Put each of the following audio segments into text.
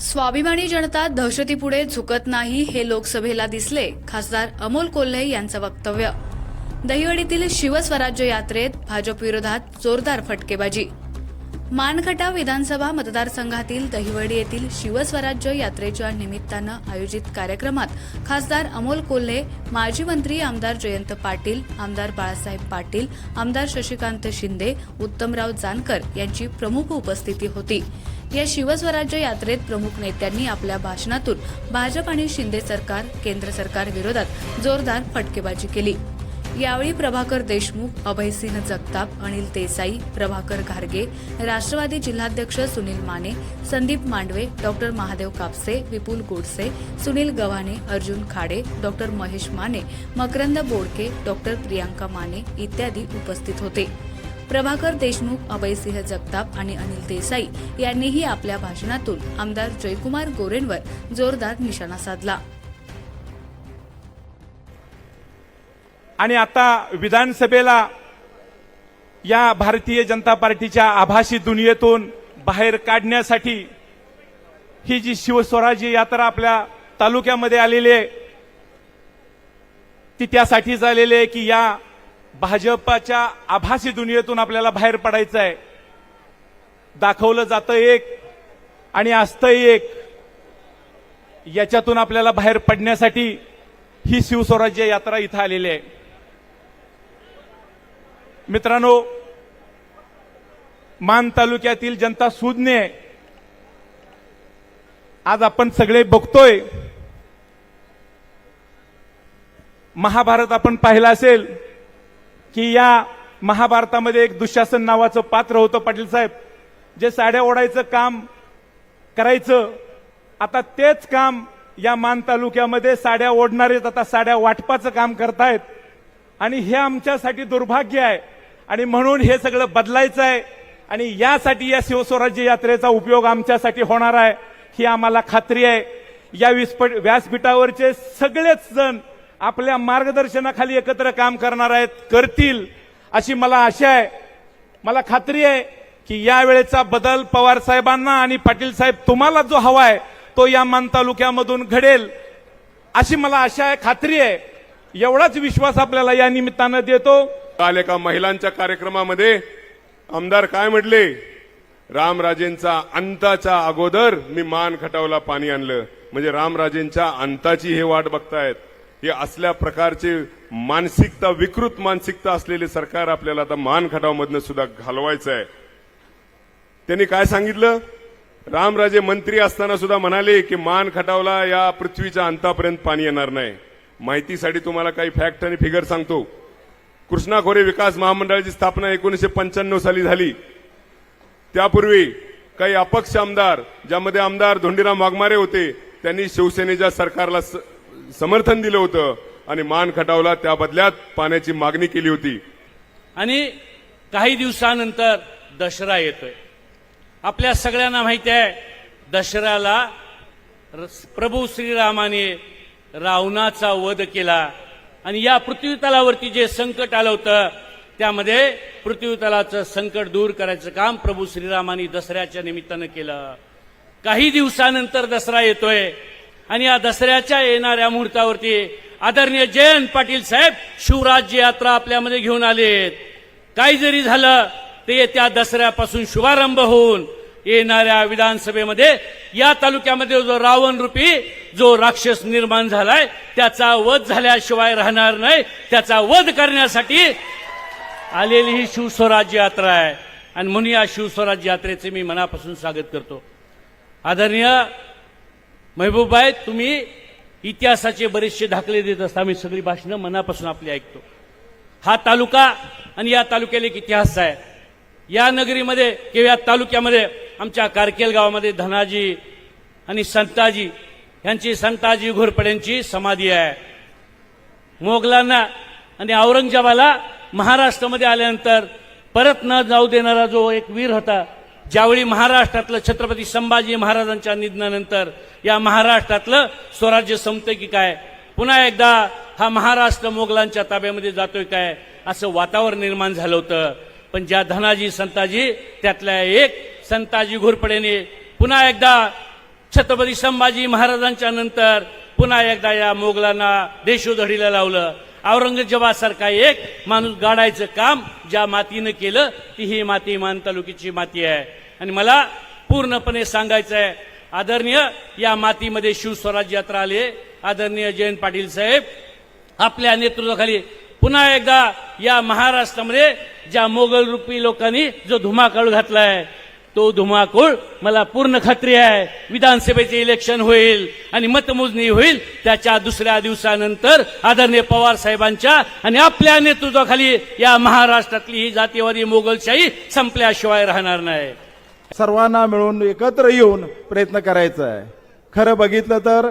स्वाभिमानी जनता दहशतीपुढे झुकत नाही हे लोकसभेला दिसले खासदार अमोल कोल्हे यांचं वक्तव्य. दहिवडीतील शिवस्वराज्य यात्रेत भाजप विरोधात जोरदार फटकेबाजी. मानखटा विधानसभा मतदारसंघातील दहिवडी येथील शिवस्वराज्य यात्रेच्या निमित्तानं आयोजित कार्यक्रमात खासदार अमोल कोल्हे माजी मंत्री आमदार जयंत पाटील आमदार बाळासाहेब पाटील आमदार शशिकांत शिंदे उत्तमराव जानकर यांची प्रमुख उपस्थिती होती. या शिवस्वराज्य यात्रेत प्रमुख नेत्यांनी आपल्या भाषणातून भाजप आणि शिंदे सरकार केंद्र सरकार विरोधात जोरदार फटकेबाजी केली. यावेळी प्रभाकर देशमुख अभयसिंह जगताप अनिल देसाई प्रभाकर घारगे राष्ट्रवादी जिल्हाध्यक्ष Sunil Mane Sandeep Mandave doctor Mahadev Kapse Vipul Godse Sunil Gavhane Arjun Khade doctor Mahesh Mane Makarand Bodke doctor Priyanka Mane इत्यादी उपस्थित होते. प्रभाकर देशमुख अभयसिंह जगताप आणि अनिल देसाई यांनीही आपल्या भाषणातून आमदार जयकुमार गोरेंवर जोरदार निशाणा साधला. आणि आता विधानसभेला या भारतीय जनता पार्टीच्या आभासी दुनियेतून बाहेर काढण्यासाठी ही जी शिवस्वराज्य यात्रा आपल्या तालुक्यामध्ये आलेली आहे ती त्यासाठीच आलेली आहे की या भाजपाच्या आभासी दुनियेतून आपल्याला बाहेर पडायचं आहे दाखवलं जातं एक आणि असतं एक. याच्यातून आपल्याला बाहेर पडण्यासाठी ही शिवस्वराज्य यात्रा इथं आलेली आहे. मित्रांनो मान तालुक्यातील जनता सुज्ञ आहे. आज आपण सगळे बघतोय. महाभारत आपण पाहिलं असेल. की या महाभारतामध्ये एक दुःशासन नावाचं पात्र होतं पाटील साहेब. जे साड्या ओढायचं काम करायचं आता तेच काम या मान तालुक्यामध्ये साड्या ओढणारेच आता साड्या वाटपाचं काम करतायत. आणि हे आमच्यासाठी दुर्भाग्य आहे. आणि म्हणून हे सगळं बदलायचं आहे. आणि यासाठी या शिवस्वराज्य यात्रेचा उपयोग आमच्यासाठी होणार आहे ही आम्हाला खात्री आहे. या व्यासपीठावरचे सगळेच जण आपल्या मार्गदर्शनाखाली एकत्र काम करणार आहेत करतील अशी मला आशा आहे. मला खात्री आहे की यावेळेचा बदल पवार साहेबांना आणि पाटील साहेब तुम्हाला जो हवा आहे तो या मान तालुक्यामधून घडेल अशी मला आशा आहे खात्री आहे. एवढाच विश्वास आपल्याला या निमित्तानं देतो. काल एका महिलांच्या कार्यक्रमामध्ये आमदार काय म्हटले? रामराजेंचा अंताच्या अगोदर मी मान खटावला पाणी आणलं. म्हणजे रामराजेंच्या अंताची हे वाट बघतायत. हे असल्या प्रकारचे मानसिकता विकृत मानसिकता असलेले सरकार आपल्याला आता मान खटावमधनं सुद्धा घालवायचं आहे. त्यांनी काय सांगितलं? रामराजे मंत्री असताना सुद्धा म्हणाले की मान खटावला या पृथ्वीच्या अंतापर्यंत पाणी येणार नाही. माहितीसाठी तुम्हाला काही फॅक्ट आणि फिगर सांगतो. कृष्णा खोरे विकास महामंडळाची स्थापना एकोणीसशे पंच्याण्णव साली झाली. त्यापूर्वी काही अपक्ष आमदार ज्यामध्ये आमदार धोंडीराम वाघमारे होते त्यांनी शिवसेनेच्या सरकारला स- समर्थन दिलं होतं आणि मान खटावला. त्या बदल्यात पाण्याची मागणी केली होती. आणि काही दिवसानंतर दसरा येतोय. आपल्या सगळ्यांना माहिती आहे दसऱ्याला र- प्रभू श्रीरामाने रावणाचा वध केला. आणि या पृथ्वीतलावरती जे संकट आलं होतं त्यामध्ये पृथ्वीतलाचं संकट दूर करायचं काम प्रभू श्रीरामाने दसऱ्याच्या निमित्तानं केलं. काही दिवसानंतर दसरा येतोय आणि या दसऱ्याच्या येणाऱ्या मुहूर्तावरती आदरणीय जयंत पाटील साहेब शिवराज्य यात्रा आपल्यामध्ये घेऊन आलेत. काही जरी झालं ते येत्या दसऱ्यापासून शुभारंभ होऊन येणाऱ्या विधानसभेमध्ये या तालुक्यामध्ये जो रावण रूपी जो राक्षस निर्माण झालाय त्याचा वध झाल्याशिवाय राहणार नाही. त्याचा वध करण्यासाठी आलेली ही शिवस्वराज्य यात्रा आहे. आणि म्हणून या शिवस्वराज्य यात्रेचे मी मनापासून स्वागत करतो. आदरणीय महबूबाई तुम्ही इतिहासाचे बरेचसे दाखले देत असता. आम्ही सगळी भाषणं मनापासून आपली ऐकतो. हा तालुका आणि या तालुक्याला एक इतिहास आहे. या नगरीमध्ये किंवा या तालुक्यामध्ये आमच्या कारकेल गावामध्ये धनाजी आणि संताजी यांची संताजी घोरपड्यांची समाधी आहे. मोगलांना आणि औरंगजेबाला महाराष्ट्रामध्ये आल्यानंतर परत न जाऊ देणारा जो एक वीर होता ज्यावेळी महाराष्ट्रातलं छत्रपती संभाजी महाराजांच्या निधनानंतर या महाराष्ट्रातलं स्वराज्य संपतं की काय? पुन्हा एकदा हा महाराष्ट्र मोगलांच्या ताब्यामध्ये जातोय काय? असं वातावरण निर्माण झालं होतं. पण ज्या धनाजी संताजी त्यातल्या एक संताजी घोरपडेने पुन्हा एकदा छत्रपती संभाजी महाराजांच्या नंतर पुन्हा एकदा या मोगलांना देशोधडीला लावलं. औरंगजेबासारखा एक माणूस गाडायचं काम ज्या मातीनं केलं ती ही माती मान तालुक्याची माती आहे. आणि मला पूर्णपणे सांगायचं आहे आदरणीय या मातीमध्ये शिवस्वराज यात्रा आली आदरणीय जयंत पाटील साहेब आपल्या नेतृत्वाखाली पुन्हा एकदा या महाराष्ट्रामध्ये ज्या मोगल रूपी लोकांनी जो धुमाकूळ आहे तो धुमाकूळ मला पूर्ण खात्री आहे. विधानसभेचे इलेक्शन होईल आणि मतमोजणी होईल. त्याच्या दुसऱ्या दिवसानंतर आदरणीय पवार साहेबांच्या आणि आपल्या नेतृत्वाखाली या महाराष्ट्रातली ही जातीवादी मोगलशाही संपल्याशिवाय राहणार नाही. सर्वांना मिळून एकत्र येऊन प्रयत्न करायचा आहे. खरं बघितलं तर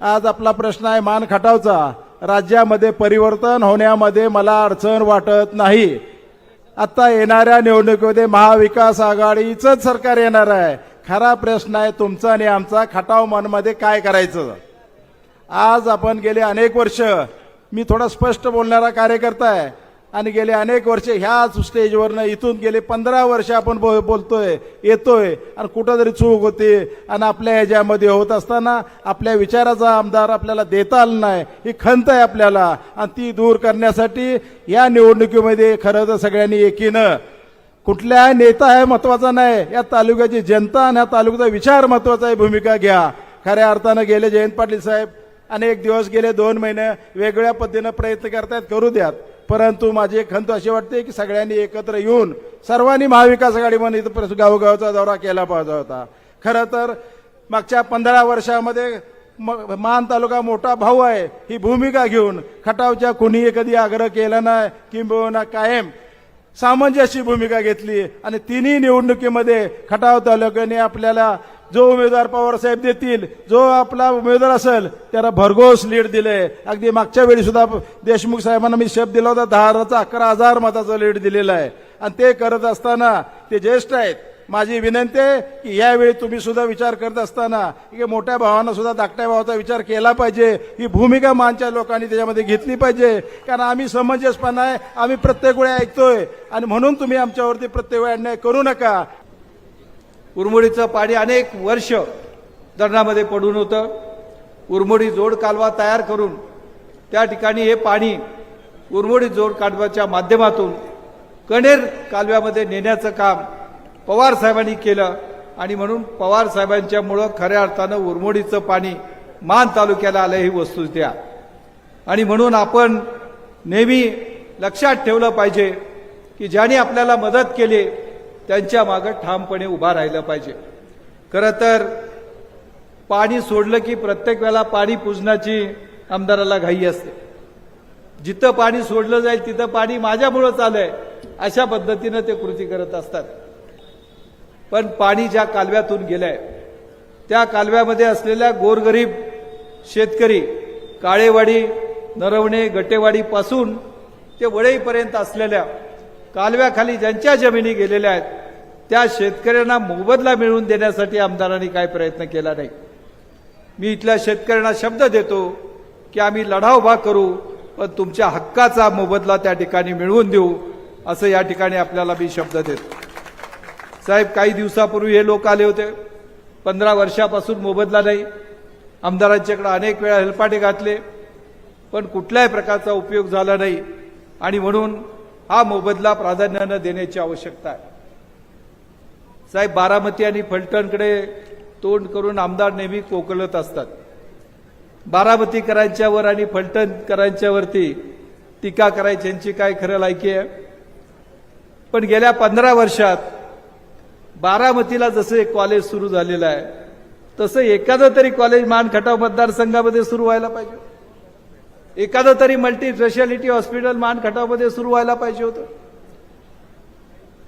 आज आपला प्रश्न आहे मान खटावचा राज्यामध्ये परिवर्तन होण्यामध्ये मला अडचण वाटत नाही. आता येणाऱ्या निवडणुकीमध्ये महाविकास आघाडीचंच सरकार येणार आहे. खरा प्रश्न आहे तुमचा आणि आमचा. खटाव मनमध्ये काय करायचं? आज आपण गेले अनेक वर्ष मी थोडा स्पष्ट बोलणारा कार्यकर्ता आहे. आणि गेले अनेक वर्ष ह्याच स्टेजवरनं इथून गेले पंधरा वर्ष आपण बो बोलतोय येतोय. आणि कुठंतरी चूक होते. आणि आपल्या ह्याच्यामध्ये होत असताना आपल्या विचाराचा आमदार आपल्याला देता आला नाही. ही खंत आहे आपल्याला. आणि ती दूर करण्यासाठी या निवडणुकीमध्ये खरं तर सगळ्यांनी एकीनं कुठल्या नेता आहे महत्त्वाचा नाही. या तालुक्याची जनता आणि या तालुक्याचा विचार महत्त्वाचा आहे भूमिका घ्या. खऱ्या अर्थानं गेले जयंत पाटील साहेब अनेक दिवस गेले दोन महिने वेगळ्या पद्धतीनं प्रयत्न करतायत करू द्यात. परंतु माझी एक खंत अशी वाटते की सगळ्यांनी एकत्र येऊन सर्वांनी महाविकास आघाडीमध्ये म्हणून इथं गावगावचा गावोगावचा दौरा केला पाहिजे होता. खरं तर मागच्या पंधरा वर्षामध्ये मान तालुका मोठा भाऊ आहे ही भूमिका घेऊन खटावच्या कुणीही कधी आग्रह केला नाही किंबहुना कायम सामंजस्य भूमिका घेतली. आणि तिन्ही निवडणुकीमध्ये खटाव तालुक्याने आपल्याला जो उमेदवार पवार साहेब देतील जो आपला उमेदवार असेल त्याला भरघोस लीड दिले. अगदी मागच्या वेळी सुद्धा देशमुख साहेबांना मी शब्द दिला होता दहा हजारचा अकरा हजार मताचा लीड दिलेलं आहे. आणि ते करत असताना ते ज्येष्ठ आहेत माझी विनंती आहे की यावेळी तुम्ही सुद्धा विचार करत असताना की मोठ्या भावानं सुद्धा धाकट्या भावाचा विचार केला पाहिजे. ही भूमिका मानच्या लोकांनी त्याच्यामध्ये घेतली पाहिजे. कारण आम्ही समंजसपणा आहे आम्ही प्रत्येक वेळी ऐकतोय. आणि म्हणून तुम्ही आमच्यावरती प्रत्येक वेळी अन्याय करू नका. उरमोडीचं पाणी अनेक वर्ष धरणामध्ये पडून होतं. उरमोडी जोड कालवा तयार करून त्या ठिकाणी हे पाणी उरमोडी जोड कालव्याच्या माध्यमातून कणेर कालव्यामध्ये नेण्याचं काम पवार साहेबांनी केलं आणि म्हणून पवार साहेबांच्यामुळं खऱ्या अर्थानं उरमोडीचं पाणी मान तालुक्याला आलं ही वस्तू द्या. आणि म्हणून आपण नेहमी लक्षात ठेवलं पाहिजे की ज्यांनी आपल्याला मदत केली त्यांच्या मागं ठामपणे उभा राहिलं पाहिजे. खरं तर पाणी सोडलं की प्रत्येक वेळेला पाणी पुजण्याची आमदाराला घाई असते. जिथं पाणी सोडलं जाईल तिथं पाणी माझ्यामुळं चाललंय अशा पद्धतीनं ते कृती करत असतात. पण पाणी ज्या कालव्यातून गेलंय त्या कालव्यामध्ये असलेल्या गोरगरीब शेतकरी काळेवाडी नरवणे गटेवाडीपासून ते वडईपर्यंत असलेल्या कालव्याखाली ज्यांच्या जमिनी गेलेल्या आहेत त्या शेतकऱ्यांना मोबदला मिळवून देण्यासाठी आमदारांनी काय प्रयत्न केला नाही. मी इथल्या शेतकऱ्यांना शब्द देतो की आम्ही लढा उभा करू पण तुमच्या हक्काचा मोबदला त्या ठिकाणी मिळवून देऊ असं या ठिकाणी आपल्याला मी शब्द देतो. साहेब काही दिवसापूर्वी हे लोक आले होते. पंधरा वर्षापासून मोबदला नाही. आमदारांच्याकडे अनेक वेळा हेलपाटे घातले पण कुठल्याही प्रकारचा उपयोग झाला नाही. आणि म्हणून हा मोबदला प्राधान्यानं देण्याची आवश्यकता आहे. साहेब बारामती आणि फलटणकडे तोंड करून आमदार नेहमी कोकलत असतात. बारामतीकरांच्यावर आणि फलटणकरांच्यावरती टीका करायची यांची काय खरं लायकी आहे? पण गेल्या पंधरा वर्षात बारामतीला जसं एक कॉलेज सुरू झालेलं आहे तसं एखादं तरी कॉलेज मानखटाव मतदारसंघामध्ये सुरू व्हायला पाहिजे. एखादं तरी मल्टी स्पेशालिटी हॉस्पिटल मानखटामध्ये सुरू व्हायला पाहिजे होतं.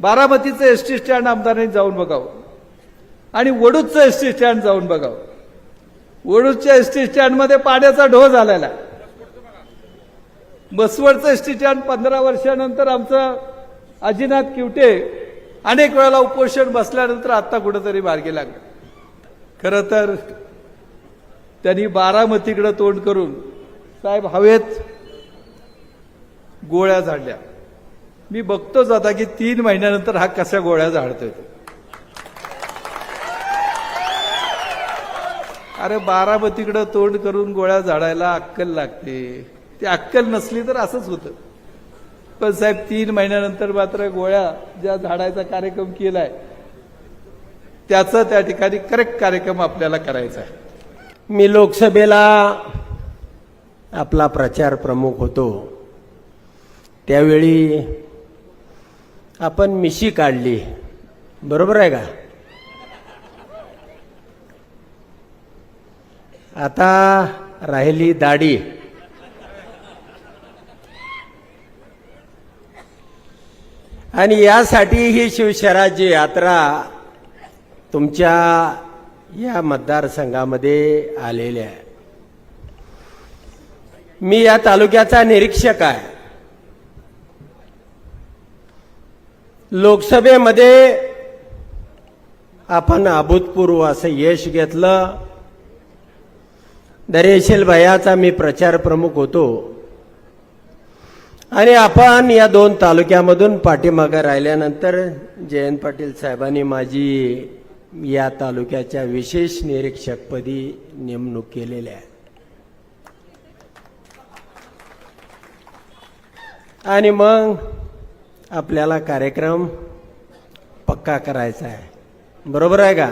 बारामतीचं एस टी स्टँड आमदारांनी जाऊन बघावं. आणि वडूजचं एस टी स्टँड जाऊन बघावं. वडूजच्या एस टी स्टँडमध्ये पाण्याचा ढो झालेला. बसवडचं एस टी स्टँड पंधरा वर्षानंतर आमचं अजिनाथ किवटे अनेक वेळेला उपोषण बसल्यानंतर आत्ता कुठंतरी मार्गी लागलं. खरं तर त्यांनी बारामतीकडं तोंड करून साहेब हवेत गोळ्या झाडल्या. मी बघतोच आता की तीन महिन्यानंतर हा कशा गोळ्या झाडतोय. तो. अरे बारामतीकडं तोंड करून गोळ्या झाडायला अक्कल लागते. ती अक्कल नसली तर असंच होतं. पण साहेब तीन महिन्यानंतर मात्र गोळ्या ज्या झाडायचा कार्यक्रम केलाय त्याचा त्या ठिकाणी करेक्ट कार्यक्रम आपल्याला करायचा आहे. मी लोकसभेला आपला प्रचार प्रमुख होतो. त्यावेळी आपण मिशी काढली. बरोबर आहे का? आता राहिली दाढी. आणि यासाठी ही शिवशराज्य यात्रा तुमच्या या मतदारसंघामध्ये आलेल्या आहे. मी या तालुक्याचा निरीक्षक आहे. लोकसभेमध्ये आपण अभूतपूर्व असं यश घेतलं. दरेशील भयाचा मी प्रचार प्रमुख होतो. आणि आपण या दोन तालुक्यामधून पाठीमागं राहिल्यानंतर जयंत पाटील साहेबांनी माझी या तालुक्याच्या विशेष निरीक्षकपदी नेमणूक केलेली आहे. आणि मग आपल्याला कार्यक्रम पक्का करायचा आहे. बरोबर आहे का?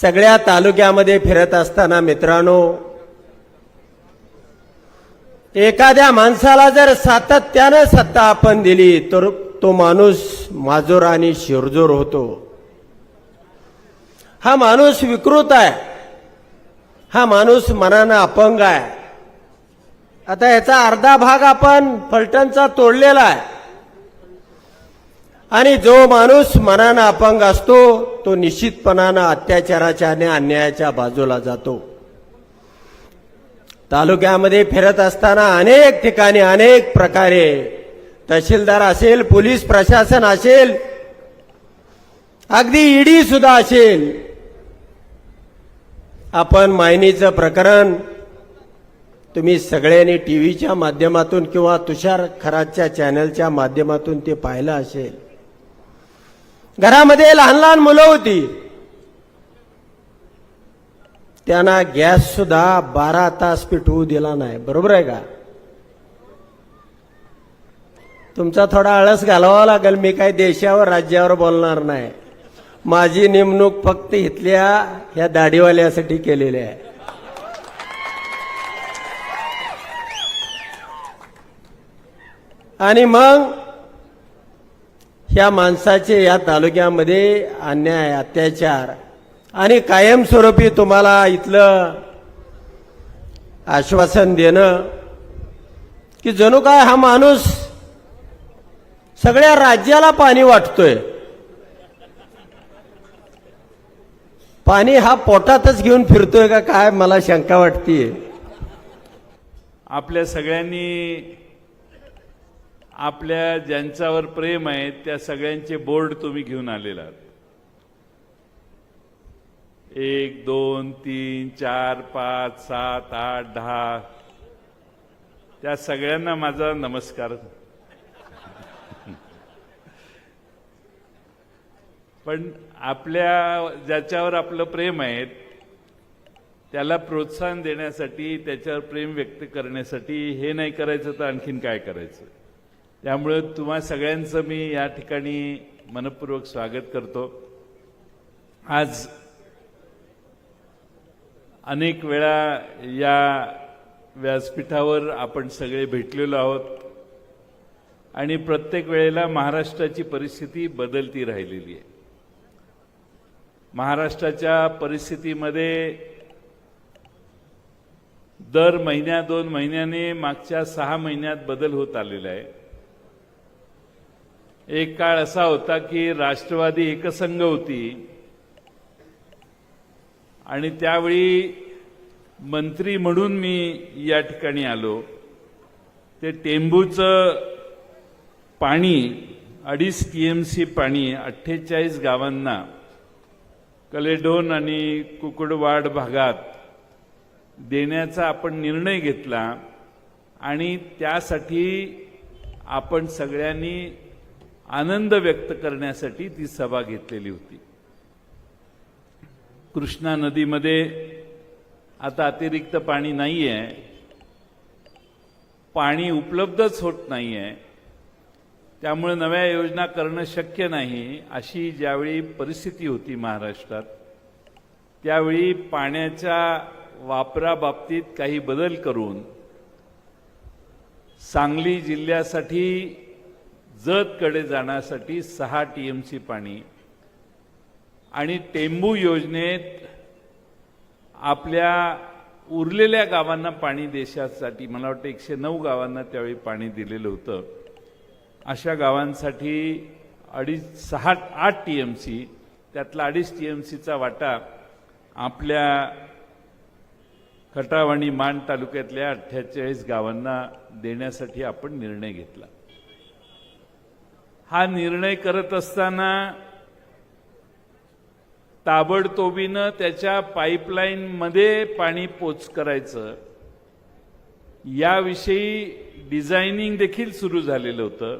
सगळ्या तालुक्यामध्ये फिरत असताना मित्रांनो एखाद्या माणसाला जर सातत्यानं सत्ता आपण दिली तर तो माणूस माजोर आणि शिरजोर होतो. हा माणूस विकृत आहे. हा माणूस मनानं अपंग आहे. आता याचा अर्धा भाग आपण फलटणचा तोडलेला आहे. आणि जो माणूस मनानं अपंग असतो तो निश्चितपणानं अत्याचाराच्या आणि अन्यायाच्या बाजूला जातो. तालुक्यामध्ये फिरत असताना अनेक ठिकाणी अनेक प्रकारे तहसीलदार असेल पोलीस प्रशासन असेल अगदी ईडी सुद्धा असेल. आपण मायनीचं प्रकरण तुम्ही सगळ्यांनी टीव्हीच्या माध्यमातून किंवा तुषार खराच्या चॅनलच्या माध्यमातून ते पाहिलं असेल. घरामध्ये लहान लहान मुलं होती. त्यांना गॅस सुद्धा बारा तास पिटवू दिला नाही. बरोबर आहे का? तुमचा थोडा आळस घालावा लागेल. मी काही देशावर राज्यावर बोलणार नाही. माझी नेमणूक फक्त इथल्या ह्या दाढीवाल्यासाठी केलेली आहे. आणि मग ह्या माणसाचे या तालुक्यामध्ये अन्याय अत्याचार आणि कायमस्वरूपी तुम्हाला इथलं आश्वासन देणं की जणू काय हा माणूस सगळ्या राज्याला पाणी वाटतोय. पाणी हा पोटातच घेऊन फिरतोय का काय मला शंका वाटतीये. आपल्या सगळ्यांनी आपल्या ज्यांच्यावर प्रेम आहे त्या सगळ्यांचे बोर्ड तुम्ही घेऊन आलेला आहात. एक दोन तीन चार पाच सात आठ दहा. त्या सगळ्यांना माझा नमस्कार. पण आपल्या ज्याच्यावर आपलं प्रेम आहे त्याला प्रोत्साहन देण्यासाठी त्याच्यावर प्रेम व्यक्त करण्यासाठी हे नाही करायचं तर आणखीन काय करायचं? त्यामुळे तुम्हा सगळ्यांचं मी या ठिकाणी मनपूर्वक स्वागत करतो. आज अनेक वेळा या व्यासपीठावर आपण सगळे भेटलेलो आहोत आणि प्रत्येक वेळेला महाराष्ट्राची परिस्थिती बदलती राहिलेली आहे. महाराष्ट्राच्या परिस्थितीमध्ये दर महिन्या दोन महिन्याने मागच्या सहा महिन्यात बदल होत आलेला आहे. एक काळ असा होता की राष्ट्रवादी एकसंघ होती. आणि त्यावेळी मंत्री म्हणून मी या ठिकाणी आलो. ते टेंबूचं पाणी अडीच टी एम सी पाणी अठ्ठेचाळीस गावांना कलेडोन आणि कुकुडवाड भागात देण्याचा आपण निर्णय घेतला आणि त्यासाठी आपण सगळ्यांनी आनंद व्यक्त करण्यासाठी ती सभा घेतलेली होती. कृष्णा नदीमध्ये आता अतिरिक्त पाणी नाही आहे पाणी उपलब्धच होत नाही आहे त्यामुळे नव्या योजना करणं शक्य नाही अशी ज्यावेळी परिस्थिती होती महाराष्ट्रात त्यावेळी पाण्याच्या वापराबाबतीत काही बदल करून सांगली जिल्ह्यासाठी जतकडे जाण्यासाठी सहा टी एम सी पाणी आणि टेंबू योजनेत आपल्या उरलेल्या गावांना पाणी देशासाठी मला वाटतं एकशे नऊ गावांना त्यावेळी पाणी दिलेलं होतं. अशा गावांसाठी अडीच सहा आठ टी एम सी त्यातला अडीच टी एम सीचा वाटा आपल्या खटाव आणि मान तालुक्यातल्या अठ्ठेचाळीस गावांना देण्यासाठी आपण निर्णय घेतला. हा निर्णय करत असताना ताबडतोबीनं त्याच्या पाईपलाईनमध्ये पाणी पोच करायचं. याविषयी डिझायनिंग देखील सुरू झालेलं होतं.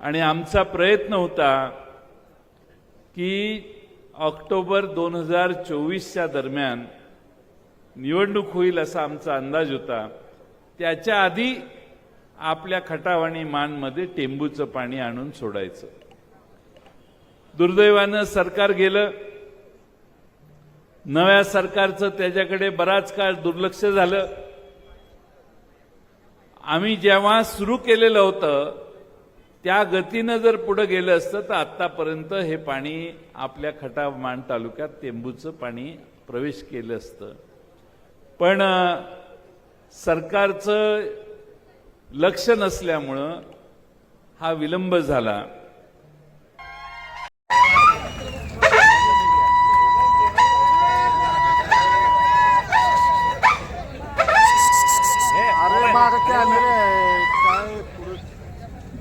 आणि आमचा प्रयत्न होता की ऑक्टोबर दोन हजार चोवीसच्या दरम्यान निवडणूक होईल असा आमचा अंदाज होता. त्याच्या आधी आपल्या खटाव आणि मानमध्ये टेंबूचं पाणी आणून सोडायचं. दुर्दैवानं सरकार गेलं. नव्या सरकारचं त्याच्याकडे बराच काळ दुर्लक्ष झालं. आम्ही जेव्हा सुरू केलेलं होतं त्या गतीनं जर पुढे गेलं असतं तर आतापर्यंत हे पाणी आपल्या खटाव मान तालुक्यात टेंबूचं पाणी प्रवेश केलं असतं. पण सरकारचं लक्ष नसल्यामुळं हा विलंब झाला.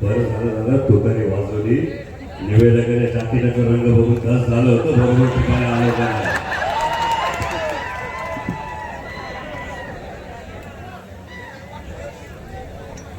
बरं झालं झालं तुतारी वाजवली. निवेदकाने जातीचा रंग बघून कस झालं होतं बरोबर ठिकाणी आलं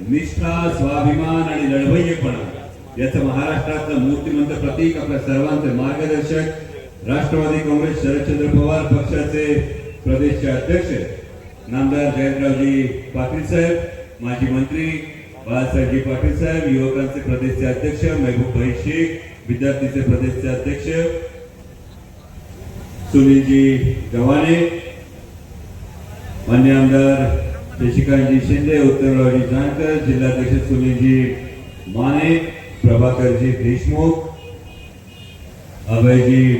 निष्ठा स्वाभिमान आणि लढवय्यपणा याचं महाराष्ट्रातलं मूर्तिमंत प्रतीक आपल्या सर्वांचे मार्गदर्शक राष्ट्रवादी काँग्रेस शरदचंद्र पवार पक्षाचे प्रदेशचे अध्यक्ष नामदार जयंतरावजी पाटील साहेब माजी मंत्री बाळासाहेबजी पाटील साहेब युवकांचे प्रदेशचे अध्यक्ष महबूब भाई शेख विद्यार्थीचे प्रदेशचे अध्यक्ष सुनीलजी गव्हाणे मान्य आमदार शशिकांतजी शिंदे उत्तमरावजी जानकर जिल्हाध्यक्ष सुनीलजी माने प्रभाकरजी देशमुख अभयजी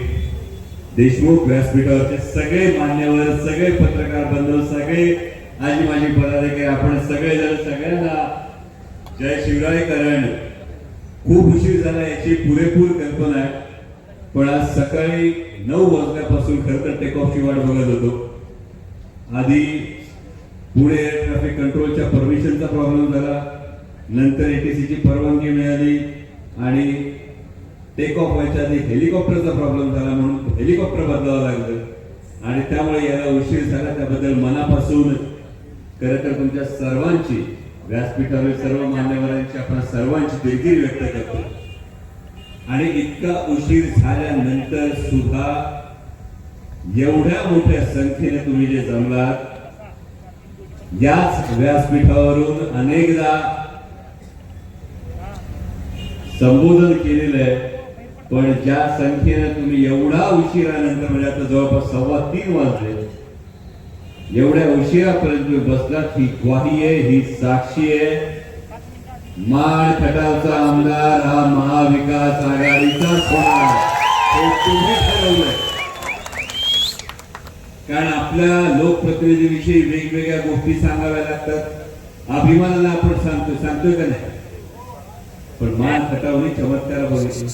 देशमुख व्यासपीठावरचे सगळे मान्यवर सगळे पत्रकार बंधू सगळे आजी माझी पदाधिकारी आपण सगळे जण सगळ्यांना जय शिवराय कारण खूप उशीर झाला याची पुरेपूर कल्पना आहे. पण आज सकाळी नऊ वाजल्यापासून खरं तर टेकऑफची वाट बघत होतो. आधी पुणे एअर ट्रॅफिक कंट्रोलच्या परमिशनचा प्रॉब्लेम झाला. नंतर एटीसीची परवानगी मिळाली आणि टेक ऑफ व्हायच्या आधी हेलिकॉप्टरचा प्रॉब्लेम झाला म्हणून हेलिकॉप्टर बदलावं लागलं. आणि त्यामुळे याला उशीर झाला. त्याबद्दल मनापासून खरं तर तुमच्या सर्वांची व्यासपीठावर सर्व मान्यवरांची आपण सर्वांची दिलगिरी व्यक्त करतो. आणि इतका उशीर झाल्यानंतर सुद्धा एवढ्या मोठ्या संख्येने तुम्ही जे जमलात याच व्यासपीठावरून अनेकदा संबोधन केलेलं आहे. पण ज्या संख्येनं तुम्ही एवढा उशिरानंतर म्हणजे आता जवळपास सव्वा तीन वाजले एवढ्या उशिरापर्यंत तुम्ही बसलात ही ग्वाही आहे ही साक्षी आहे. माळ खटावचा आमदार हा महाविकास आघाडीचा होणार हे तुम्ही ठरवलंय. कारण आपल्या लोकप्रतिनिधीविषयी वेगवेगळ्या गोष्टी सांगाव्या लागतात. अभिमानाला आपण सांगतो सांगतोय का नाही? पण मान खटावणी चमत्कार बघितले.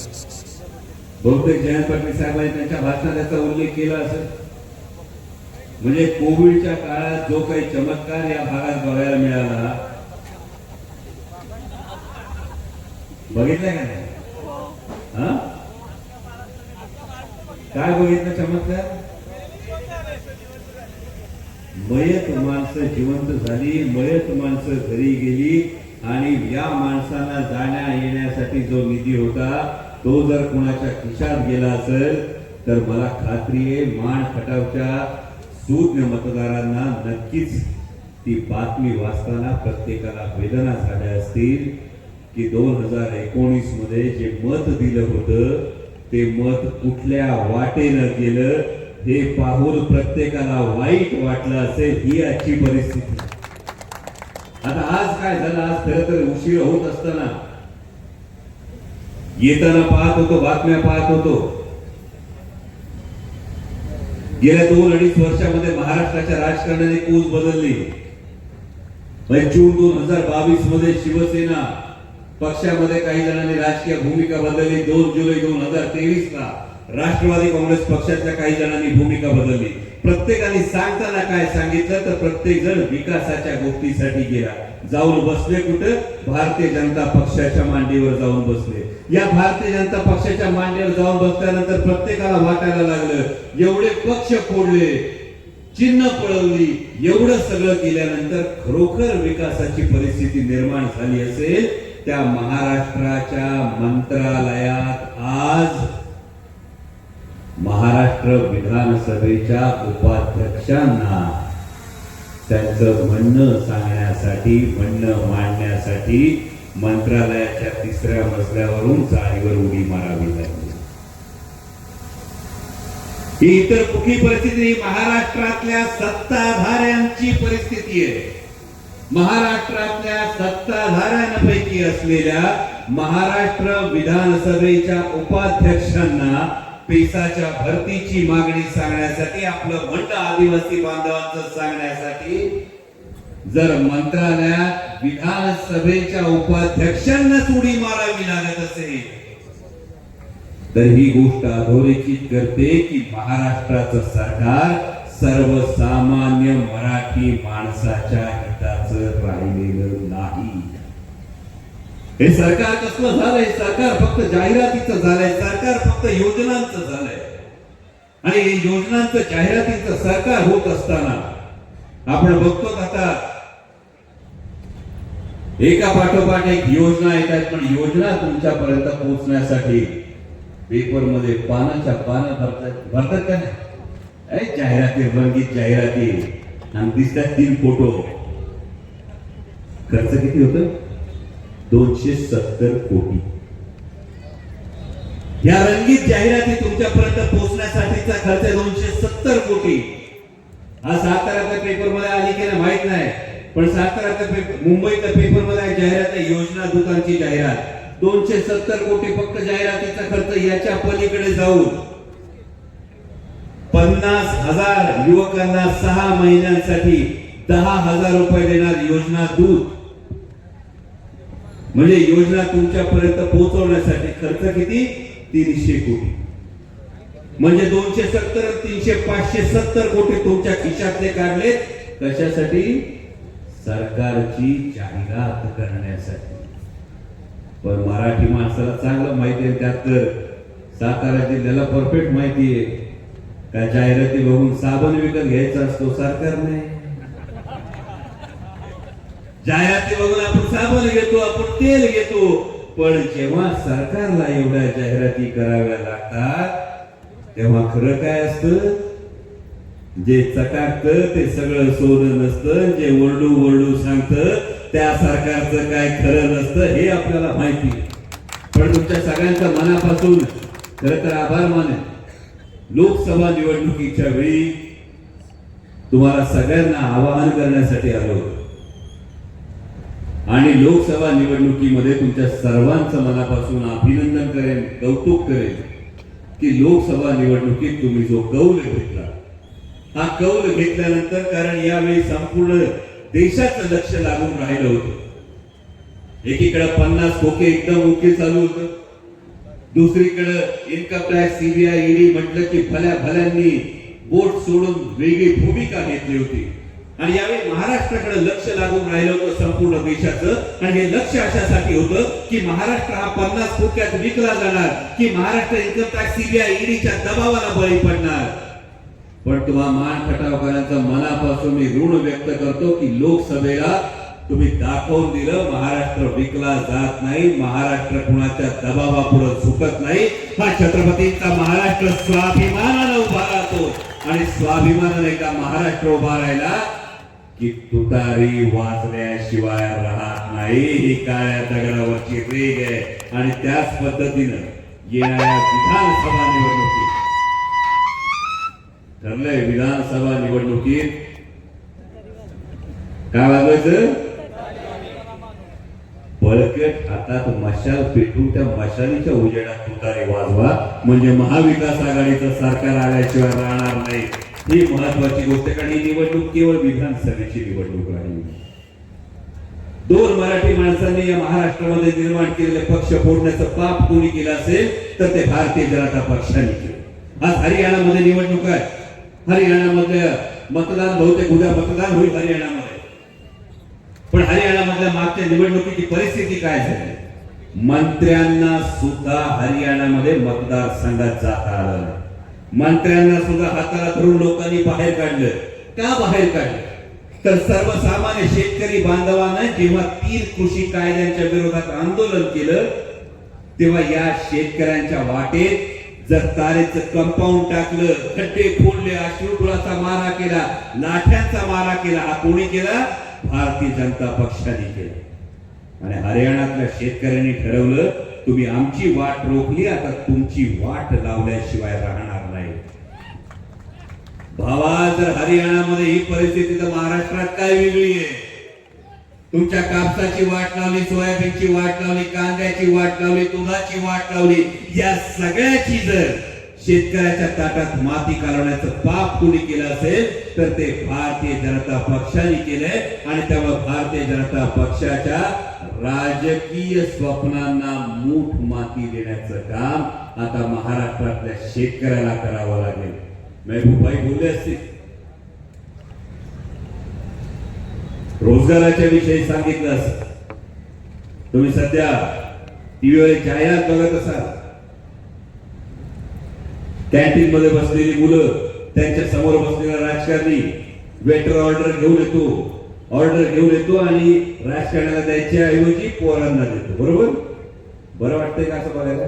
बहुतेक जयंत पाटील साहेबांनी त्यांच्या भाषणात त्याचा उल्लेख केला असेल. म्हणजे कोविडच्या काळात जो काही चमत्कार या भागात बघायला मिळाला बघितलं का नाही? हा? काय बघितलं चमत्कार? मयत माणसं जिवंत झाली मयत माणसं घरी गेली आणि या माणसांना जाण्या येण्यासाठी जो निधी होता तो जर कोणाच्या खिशात गेला असेल तर मला खात्री आहे मान खटावच्या सूज्ञ मतदारांना नक्कीच ती बातमी वाचताना प्रत्येकाला वेदना झाल्या असतील की दोन हजार एकोणीसमध्ये जे मत दिलं होतं ते मत कुठल्या वाटेनं गेलं हे पाहून प्रत्येकाला वाईट वाटलं असेल ही आजची परिस्थिती. आता आज काय झालं? आज खर तर उशीर होत असताना. येताना पाहत होतो बातम्या पाहत होतो. गेल्या दोन अडीच वर्षामध्ये महाराष्ट्राच्या राजकारणाने कूच बदलली. म्हणजे जून दोन हजार बावीसमध्ये शिवसेना पक्षामध्ये काही जणांनी राजकीय भूमिका बदलली. दोन जुलै दोन हजार तेवीस ला राष्ट्रवादी काँग्रेस पक्षातल्या काही जणांनी भूमिका बदलली. प्रत्येकाने सांगताना काय सांगितलं तर प्रत्येक जण विकासाच्या गोष्टीसाठी गेला. जाऊन बसले कुठं? भारतीय जनता पक्षाच्या मांडीवर जाऊन बसले. या भारतीय जनता पक्षाच्या मांडीवर जाऊन बसल्यानंतर प्रत्येकाला वाटायला लागलं एवढे पक्ष फोडले चिन्ह पळवली एवढं सगळं केल्यानंतर खरोखर विकासाची परिस्थिती निर्माण झाली असेल त्या महाराष्ट्राच्या मंत्रालयात आज महाराष्ट्र विधानसभेच्या उपाध्यक्षांना त्यांचं म्हणणं सांगण्यासाठी म्हणणं मांडण्यासाठी मंत्रालयाच्या तिसऱ्या मजल्यावरून चाळीवर उडी मारावी लागली. ही इतर कुठली परिस्थिती महाराष्ट्रातल्या सत्ताधाऱ्यांची परिस्थिती आहे. महाराष्ट्रातल्या सत्ताधाऱ्यांपैकी असलेल्या महाराष्ट्र विधानसभेच्या उपाध्यक्षांना पेसाच्या भरतीची मागणी सांगण्यासाठी आपलं म्हणणं आदिवासी बांधवांचं सांगण्यासाठी जर मंत्रालयात विधानसभेच्या उपाध्यक्षांनाच उडी मारावी लागत असेल तर ही गोष्ट अधोरेखित करते की महाराष्ट्राचं सरकार सर्वसामान्य मराठी माणसाच्या हिताचं राहिलेलं नाही. हे सरकार कसलं झालंय? सरकार फक्त जाहिरातीचं झालंय. सरकार फक्त योजनांचं झालंय. आणि हे योजनांचं जाहिरातीचं सरकार होत असताना आपण बघतो आता? एका पाठोपाठ एक योजना येतात पण योजना तुमच्यापर्यंत पोहोचण्यासाठी पेपरमध्ये पानाच्या पानं भरतात. भरतात का नाही? जाहिराती रंगीत जाहिराती. आणि दिसतात तीन फोटो. खर्च किती होतो? दोनशे सत्तर कोटी. या रंगीत जाहिराती तुमच्यापर्यंत पोहोचण्यासाठीचा खर्च दोनशे सत्तर कोटी. हा साताऱ्याच्या पेपरमध्ये आली की नाही माहीत नाही पण साताऱ्याच्या पेपर मुंबईच्या पेपरमध्ये जाहिरात आहे योजना दुकानची जाहिरात. दोनशे सत्तर कोटी फक्त जाहिरातीचा खर्च याच्या पलीकडे जाऊन पन्नास हजार युवकांना सहा महिन्यांसाठी दहा हजार रुपये देणार योजना दूत. म्हणजे योजना तुमच्यापर्यंत पोहोचवण्यासाठी खर्च किती? तीनशे कोटी. म्हणजे दोनशे सत्तर तीनशे पाचशे सत्तर कोटी तुमच्या खिशातले काढले. कशासाठी? सरकारची जाहिरात करण्यासाठी. पण मराठी माणसाला चांगलं माहिती आहे त्यात तर. सातारा जिल्ह्याला परफेक्ट माहिती आहे. का जाहिराती बघून साबण विकत घ्यायचा असतो सरकारने. जाहिराती बघून आपण साबण घेतो आपण तेल घेतो. पण जेव्हा सरकारला एवढ्या जाहिराती कराव्या लागतात तेव्हा खरं काय असतं? जे चकाकत ते सगळं सोनं नसतं. जे ओरडू ओरडू सांगत त्या सरकारचं काय खरं नसतं हे आपल्याला माहिती पण तुमच्या सगळ्यांच्या मनापासून खर तर आभार माने लोकसभा निवडणुकीच्या वेळी तुम्हाला सगळ्यांना आवाहन करण्यासाठी आलो होतो. आणि लोकसभा निवडणुकीमध्ये तुमच्या सर्वांचं मनापासून अभिनंदन करेन कौतुक करेन की लोकसभा निवडणुकीत तुम्ही जो कौल घेतला. हा कौल घेतल्यानंतर कारण यावेळी संपूर्ण देशाचं लक्ष लागून राहिलं होतं. एकीकडे पन्नास खोके एकदम ओके चालू होतं. दुसरीकडे इन्कम टॅक्स सीबीआय ईडी म्हटलं की भल्या भल्यांनी बोट सोडून वेगळी भूमिका घेतली होती. आणि यावेळी महाराष्ट्राकडे लक्ष लागून राहिलं होतं संपूर्ण देशाचं. आणि हे लक्ष अशासाठी होतं की महाराष्ट्र हा पन्नास फुटक्यात विकला जाणार की महाराष्ट्र इन्कम टॅक्स सीबीआय ईडीच्या दबावाला बळी पडणार. पण तुम्हा मान खटावकरांचं मनापासून मी ऋण व्यक्त करतो की लोकसभेला तुम्ही दाखवून दिलं महाराष्ट्र विकला जात नाही महाराष्ट्र कुणाच्या दबावापुढे झुकत नाही. हा छत्रपतींचा महाराष्ट्र स्वाभिमानानं उभा राहतो. आणि स्वाभिमानाने का महाराष्ट्र उभा राहिला की तुटारी वाचल्याशिवाय राहत नाही. ही काळ्या दगडावरची रेग आहे. आणि त्याच पद्धतीनं येणाऱ्या विधानसभा निवडणुकीत ठरलंय विधानसभा निवडणुकीत काय वाजवायचं? बळकट हातात मशाल पेटून त्या मशालीच्या उजेडात तुतारी वाजवा. म्हणजे महाविकास आघाडीचं सरकार आल्याशिवाय राहणार नाही. ही महत्वाची गोष्ट कारण ही निवडणूक केवळ विधानसभेची निवडणूक राहिली दोन मराठी माणसांनी या महाराष्ट्रामध्ये निर्माण केलेले पक्ष फोडण्याचं पाप कोणी केलं असेल तर ते भारतीय जनता पक्षाने केलं. आज हरियाणामध्ये निवडणूक आहे. हरियाणामध्ये मतदान बहुतेक उद्या मतदान होईल हरियाणामध्ये. पण हरियाणामधल्या मागच्या निवडणुकीची परिस्थिती काय झाली? मंत्र्यांना सुद्धा हरियाणामध्ये मतदारसंघात जाता आलं नाही. मंत्र्यांना सुद्धा हाताला धरून लोकांनी बाहेर काढलं. का बाहेर काढलं? तर सर्वसामान्य शेतकरी बांधवानं जेव्हा तीन कृषी कायद्यांच्या विरोधात आंदोलन केलं तेव्हा या शेतकऱ्यांच्या वाटेत जर तारेचं कंपाऊंड टाकलं खड्डे फोडले अश्रुकुळाचा मारा केला लाठ्यांचा मारा केला हा कोणी केला? भारतीय जनता पक्षाने केला. आणि हरियाणातल्या शेतकऱ्यांनी ठरवलं तुम्ही आमची वाट रोखली आता तुमची वाट लावल्याशिवाय राहणार नाही. भावा जर हरियाणामध्ये ही परिस्थिती तर महाराष्ट्रात काय वेगळी आहे? तुमच्या कापसाची वाट लावली सोयाबीनची वाट लावली कांद्याची वाट लावली दुधाची वाट लावली या सगळ्याची जर शेतकऱ्याच्या ताटात माती कालवण्याचं पाप कुणी केलं असेल तर ते भारतीय जनता पक्षाने केलंय आणि त्यामुळे भारतीय जनता पक्षाच्या राजकीय स्वप्नांना मूठ माती देण्याचं काम आता महाराष्ट्रातल्या शेतकऱ्याला करावं लागेल. मेहबूबाई बोलले असतील रोजगाराच्या विषयी सांगितलं असं. तुम्ही सध्या टीव्हीवर जाहिरात बघत असाल. कॅन्टीन मध्ये बसलेली मुलं त्यांच्यासमोर बसलेला राजकारणी वेटर ऑर्डर घेऊन येतो. ऑर्डर घेऊन येतो आणि राजकारणाला द्यायच्या ऐवजी पोरांना देतो. बरोबर? बरं वाटतंय का असं बघायला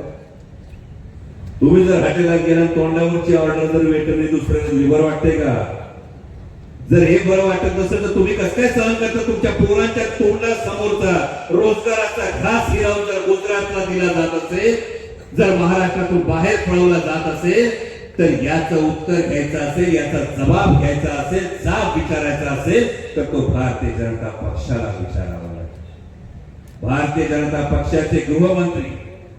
तुम्ही जर हॉटेलात गेला तोंडावरची ऑर्डर जर वेटरने दुसऱ्या दिली बरं वाटतंय का? जर हे बरं वाटत नसेल तर तुम्ही कसं काय सहन करता? तुमच्या पोरांच्या तोंडा समोरचा रोजगाराचा घास हिरावून जर गुजरातला दिला जात असेल जर महाराष्ट्रातून बाहेर पळवला जात असेल तर याचं उत्तर घ्यायचं असेल याचा जबाब घ्यायचा असेल जाब विचारायचा असेल तर तो भारतीय जनता पक्षाला विचारावा लागेल. भारतीय जनता पक्षाचे गृहमंत्री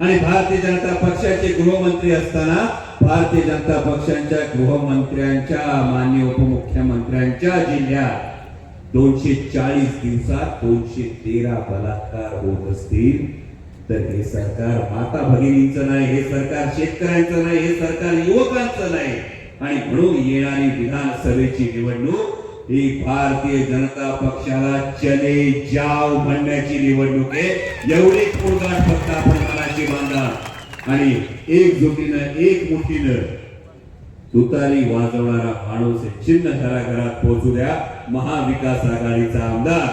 आणि भारतीय जनता पक्षाचे गृहमंत्री असताना भारतीय जनता पक्षांच्या गृहमंत्र्यांच्या मान्य उपमुख्यमंत्र्यांच्या जिल्ह्यात दोनशे चाळीस दिवसात दोनशे तेरा बलात्कार होत असतील. तर हे सरकार माता भगिनींचं नाही हे सरकार शेतकऱ्यांचं नाही हे सरकार युवकांचं नाही. आणि म्हणून येणारी विधानसभेची निवडणूक ही भारतीय जनता पक्षाला चले जाव म्हणण्याची निवडणूक आहे. एवढी पोळगाठ फक्त आपण मनाची बांधा आणि एकजुटीनं एक मुठीनं तुतारी वाजवणारा माणूस चिन्ह घराघरात पोहोचू द्या. महाविकास आघाडीचा आमदार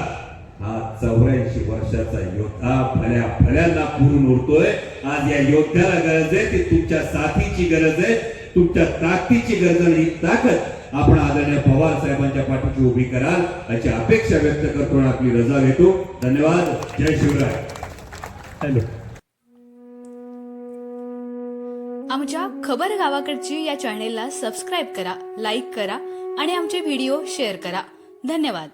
हा चौऱ्याऐंशी वर्षाचा योद्धा भल्या भल्यांना पुरून उरतोय आज या योद्ध्याला गरज आहे ती तुमच्या साथीची गरज आहे तुमच्या ताकदीची गरज. आणि ही ताकद आपण आदरणीय पवार साहेबांच्या पाठीची उभी कराल याची अपेक्षा व्यक्त करतो आणि आपली रजा घेतो. धन्यवाद. जय शिवराय. हॅलो. आमच्या खबर गावाकडची या चॅनेलला सबस्क्राईब करा लाईक करा आणि आमचे व्हिडिओ शेअर करा. धन्यवाद.